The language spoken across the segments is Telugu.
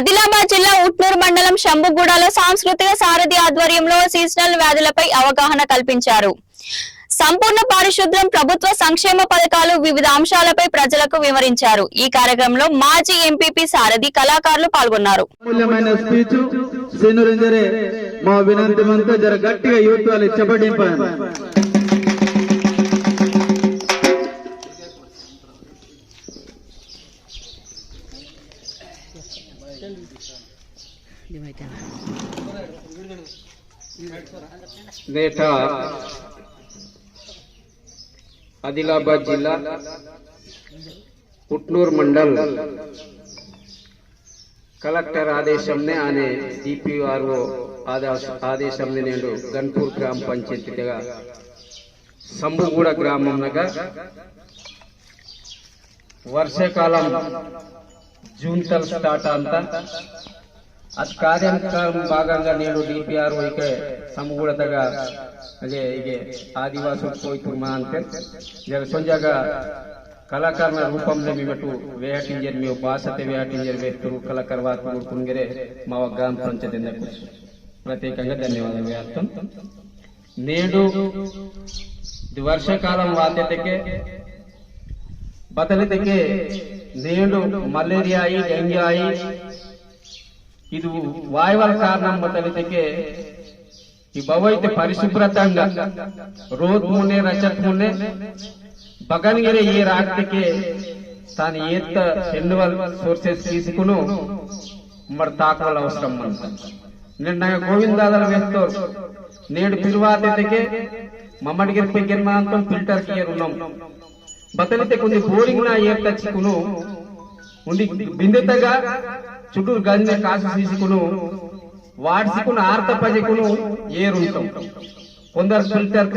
ఆదిలాబాద్ జిల్లా ఉట్నూరు మండలం శంభుగూడలో సాంస్కృతిక సారథి ఆధ్వర్యంలో సీజనల్ వ్యాధులపై అవగాహన కల్పించారు. సంపూర్ణ పారిశుద్ధ్యం ప్రభుత్వ సంక్షేమ పథకాలు వివిధ అంశాలపై ప్రజలకు వివరించారు. ఈ కార్యక్రమంలో మాజీ ఎంపీపీ సారథి కళాకారులు పాల్గొన్నారు. మా వినంతి జర గట్టిగా నేట ఆదిలాబాద్ జిల్లా పుట్నూరు మండల్ కలెక్టర్ ఆదేశంనే ఆనే డిపిఆర్ఓ ఆదేశంని నేను గన్పూర్ గ్రామ పంచాయతీగా సంబుగూడ గ్రామంగా వర్షాకాలం జూన్ తల స్టార్ట్ అంతా ಅದು ಕಾರ್ಯಾನುಷ್ಠಾನ ಭಾಗಂಗ ನೇಡು ಡಿಪಿಆರ್ ಇಕೆ ಸಮಗೂಡದಾಗ ಅದೇ ಹೀಗೆ ಆದಿವಾಸಿ ಹೋಯ್ತುರ್ಮ ಅಂತ ಈಗ ಸಂಜಾಗ ಕಲಾಕಾರನ ರೂಪಂಲೆ ಮಿಮಟು ವೇಹಟಿಂಜರ್ ಮೇವು ಭಾಷತೆ ವೇಹಟಿಂಜರ್ ವೇರ್ತರು ಕಲಾಕಾರ ವಾತರು ಕುಂಗೆರೆ ಮಾವ ಗ್ರಾಮ ಪಂಚಾಯತಿಂದ ಕೃಷಿ ప్రత్యేకంగా ధన్యవాదాలు వేస్తాం నేడు వర్షాకాలం బాధ్యతకే బతలితకే నేడు మలేరియాయి డెంగ్యూ ఇది వాయువల కారణం తలితకే ఈ బవైతి పరిశుభ్రత రోద్మునే రచత్మునే బగన్గిరే ఈ రాత్రికే తాను ఈత ఎన్నువల్ సోర్సెస్ తీసుకును మరి తాకాల అవసరం అంట నిన్న గోవిందాదల వ్యక్తో నేడు పిలువాతకే మమ్మడి గిరి పెగ్గిన అంతం ఫిల్టర్ కియర్ ఉన్నాం బతలితే కొన్ని బోరింగ్ నా ఏ తచ్చుకును ఉండి బిందితగా చుట్టూరు గంజ కాసు తీసుకును వాడ్సుకుని ఆర్త పజకును ఏరుంటాం కొందరు ఫిల్టర్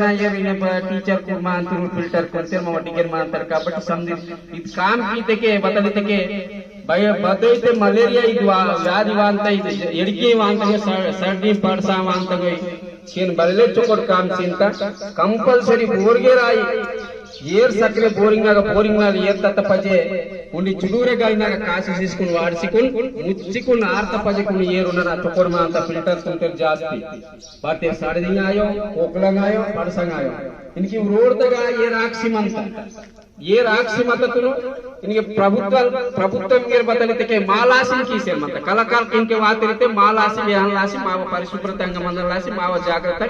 టీచర్ కు మా అంతరు ఫిల్టర్ కొంతే మా టికెట్ మా అంటారు కాబట్టి సంధి ఇది కామ్ కీతకే బతలితకే భయ బతైతే మలేరియా ఇది వా- వ్యాధి వాంత ఇది ఎడికి వాంతగా సర్ది పడసా వాంతగా నేను బలలే చొక్కడు కామ్ చింత కంపల్సరీ ಬೋರ್ಗೆ ರಾಯಿ ಏರ್ ಸಕ್ರೆ ಬೋರಿಂಗ್ ಆಗ ಬೋರಿಂಗ್ ನಾಗ ಏರ್ ತತ್ತ ಪಜೆ ಉಂಡಿ ಚುಡೂರೆಗಾಯಿನಾಗ ಕಾಸಿ ಸೀಸ್ಕೊಂಡು ಆಡಿಸಿಕೊಂಡು ಮುಚ್ಚಿಕೊಂಡು ಆರ್ತ ಪಜೆ ಕುಣಿ ಏರು ನನ್ನ ತಕೊರ್ಮ ಅಂತ ಫಿಲ್ಟರ್ಸ್ ಕುಂತಾರೆ ಜಾಸ್ತಿ ಬರ್ತೆ ಸಡದಿಂಗ್ ಆಯೋ ಒಕ್ಕಳಂಗಾಯೋ ಪಡಸಂಗಾಯೋ ಇನ್ಕಿ ರೋಡ್ದಾಗ ಏರ್ ಹಾಕ್ಸಿಮಂತ ఏ राक्षसी मदद इनके ప్రభుత్వం प्रभुत्व మీరు మాలాసిని తీసే మత ఇంకే వాతిరితే మాలాసి వ్యాలాసి మావ పరిశుభ్రతంగా మనలాసి మావ జాగ్రత్త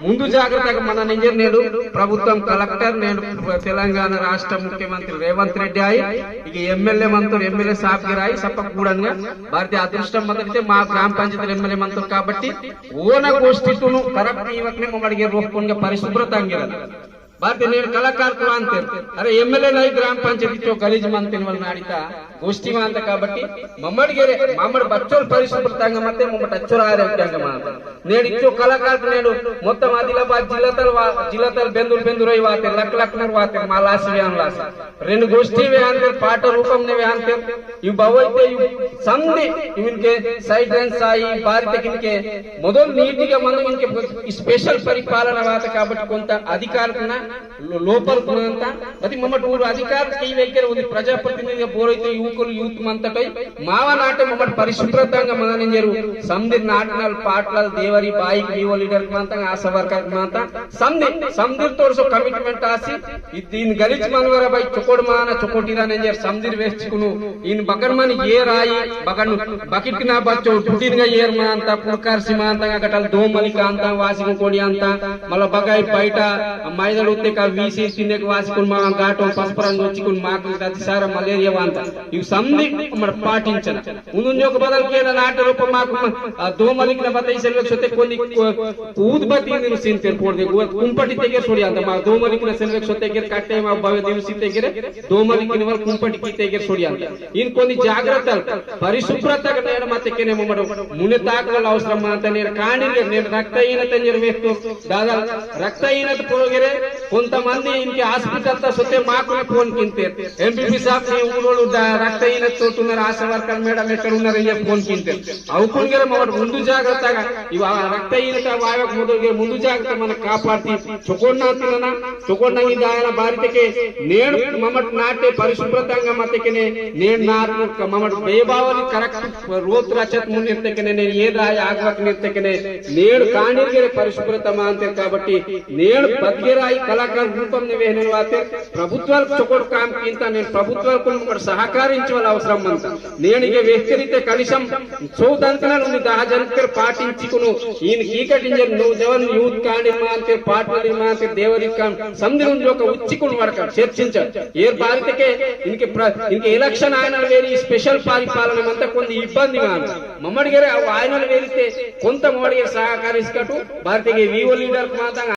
ముందు జాగ్రత్తగా మన నింజర్ నేడు ప్రభుత్వం కలెక్టర్ నేడు తెలంగాణ రాష్ట్ర ముఖ్యమంత్రి రేవంత్ రెడ్డి అయి ఇక ఎమ్మెల్యే మంత్రులు ఎమ్మెల్యే సాబ్గిర్ అయి సప్పకూడంగా భారతీయ అదృష్టం మొదలైతే మా గ్రామ పంచాయతీ ఎమ్మెల్యే మంత్రులు కాబట్టి ఓన గోష్ఠితును కరెక్ట్ ఇవ్వకనే మమ్మల్ని రోక్కుండా పరిశుభ్రతంగా ಭಾರತೀಯ ನೇರ కళాకారు అంతే అరే ఎమ్మెల్యే నై గ్రామ పంచాయతీలో గలీజ్ మంత్రిని వాళ్ళు నాడిత గోష్ఠి అంత కాబట్టి మమ్మడిగేరే మమ్మడి బచ్చోలు పరిశుభ్రత సంఘం అంతే మమ్మటి అచ్చోలు ఆరోగ్య సంఘం నేను ఇచ్చో కళాకారులు నేను మొత్తం ఆదిలాబాద్ జిల్లాతలు జిల్లాతలు బెందులు బెందులు అయి వాతారు లక్ లక్నర్ వాతారు మా లాస్ వ్యాన్ లాస్ రెండు గోష్ఠి వ్యాంతరు పాట రూపంని వ్యాంతరు ఇవి బవైతే సంధి ఇవిన్కే సైడ్ డ్యాన్స్ ఆయి భారతకిన్కే మొదలు నీటిగా మనం ఇంకే స్పెషల్ పరిపాలన వాత కాబట్టి కొంత అధికారుకున్నా లోపలుకున్నంత అది మమ్మటి ఊరు అధికారులకి ఈ దగ్గర ఉంది ప్రజాప్రతినిధిగా పోరైతే యువకులు యూత్ మంతటై మావ నాట మమ్మటి పరిశుభ్రతంగా మననింజరు సంధి నాటనాలు పాటలు దేవరి బాయి వివో లీడర్ మంతంగా ఆశా వర్కర్ మంత సంధి సంధిర్ తోర్సో కమిట్మెంట్ ఆసి ఇది దీని గలిచి మనవర బై చొకోడు మాన చొకోటిరా నెంజర్ సంధిర్ వేసుకును. ఈయన బగర్మని ఏ రాయి బగను బకెట్ నా బచ్చో టుటిన్గా ఏర్ మా అంత పుర్కార్ సిమా అంత గటల్ దోమలిక అంత వాసిన కోడి అంత మళ్ళా బగాయి బయట మైదడు ಪ್ರತ್ಯೇಕ ವಿ ಸಿ ಸಿನೇಕ್ ವಾಸಿ ಕುನ್ ಮಾ ಗಾಟು ಪಸ್ಪರಂ ದೋಚಿ ಕುನ್ ಮಾ ಸಾರ ಮಲೇರಿಯಾ ವಾಂತ ಇವ ಸಂದಿ ಮಡ ಪಾಟಿಂಚನ ಉನುನ್ ಯೋಕ ಬದಲ್ ನಾಟ ರೂಪ ಮಾ ಕುನ್ ದೋ ಮಲಿಕ ಸತೆ ಕೊನಿ ಕೂದ್ ಬತಿ ನಿರು ಸಿನ್ ತೆರ್ ಪೋಡ್ ದೆ ಗುವ ಕುಂಪಟಿ ತೆಗೆ ಸೋಡಿ ಅಂತ ಮಾ ದೋ ಮಲಿಕ ನ ಸತೆ ಕೇರ್ ಕಟ್ಟೆ ಮಾ ಬವ ದಿವಸ ಸಿ ತೆಗೆ ರೆ ದೋ ಮಲಿಕ ಕುಂಪಟಿ ಕಿ ತೆಗೆ ಸೋಡಿ ಅಂತ ಇನ್ ಕೊನಿ ಜಾಗ್ರತ ಪರಿಶುಭ್ರತ ಕಟ ಎಡ ಮತ್ ಕೆ ಮುನೆ ತಾಕ ಲ ಅವಸರ ಮಾ ತನೇರ ಕಾಣಿ ನೆ ರಕ್ತ ಇನ ತಂಜೆರ್ ವೆಕ್ ತು ರಕ್ತ ಇನ ತ ಪೋಗೆರೆ కొంతమంది ఇంటి హాస్పిటల్ వస్తే మాకు ఫోన్ కింతే ఎంపీపీ సాబ్ ఈ ఊరోడు ద- రక్త హీనత ఆశ వర్కర్ మేడం ఎక్కడ ఉన్నారు చెప్పి ఫోన్ కింతే అవుకుంటే మొదటి ముందు జాగ్రత్తగా ఇవి రక్తహీనత వాయకు మొదలు ముందు జాగ్రత్త మనం కాపాడి చొకొండ తిన చొకొండ ఇది ఆయన భారతకే నేను మమ్మటి నాటే పరిశుభ్రతంగా మతకినే. నేను నాటు మమ్మటి బేబావలి కరెక్ట్ రోత్ రచత్ ముందెత్తకనే నేను ఏదాయ ఆగ్రహం నిర్తకనే. నేను కాణిగిరి పరిశుభ్రత మాంతే కాబట్టి నేను బద్గిరాయి కల కళాకారులతో వేసిన వాతే ప్రభుత్వాలకు చొక్కడు కామ్ కింద నేను ప్రభుత్వాలకు సహకరించవల అవసరం అంత నేను ఇక వ్యక్తిరితే కనీసం సౌదంతన ఉంది దాజంకర్ పాటించుకును ఈయన కీకటించే నువ్వు జవన్ యూత్ కాని మాంతే పాటలు మాంతే దేవరి సంధి నుంచి ఒక ఉచ్చికుని వడక చర్చించారు ఏ భారతకే ఇంక ఇంక ఎలక్షన్ ఆయన వేరి స్పెషల్ పరిపాలన అంతా కొంత ఇబ్బంది కాదు మమ్మడి గారు ఆయన వేరితే కొంత మోడీ సహకరిస్తూ భారతీయ వివో లీడర్ మాత్రం